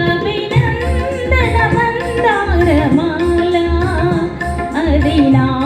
അഭിനന്ദന മന്ദാരമാല അതിനായക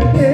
Yeah.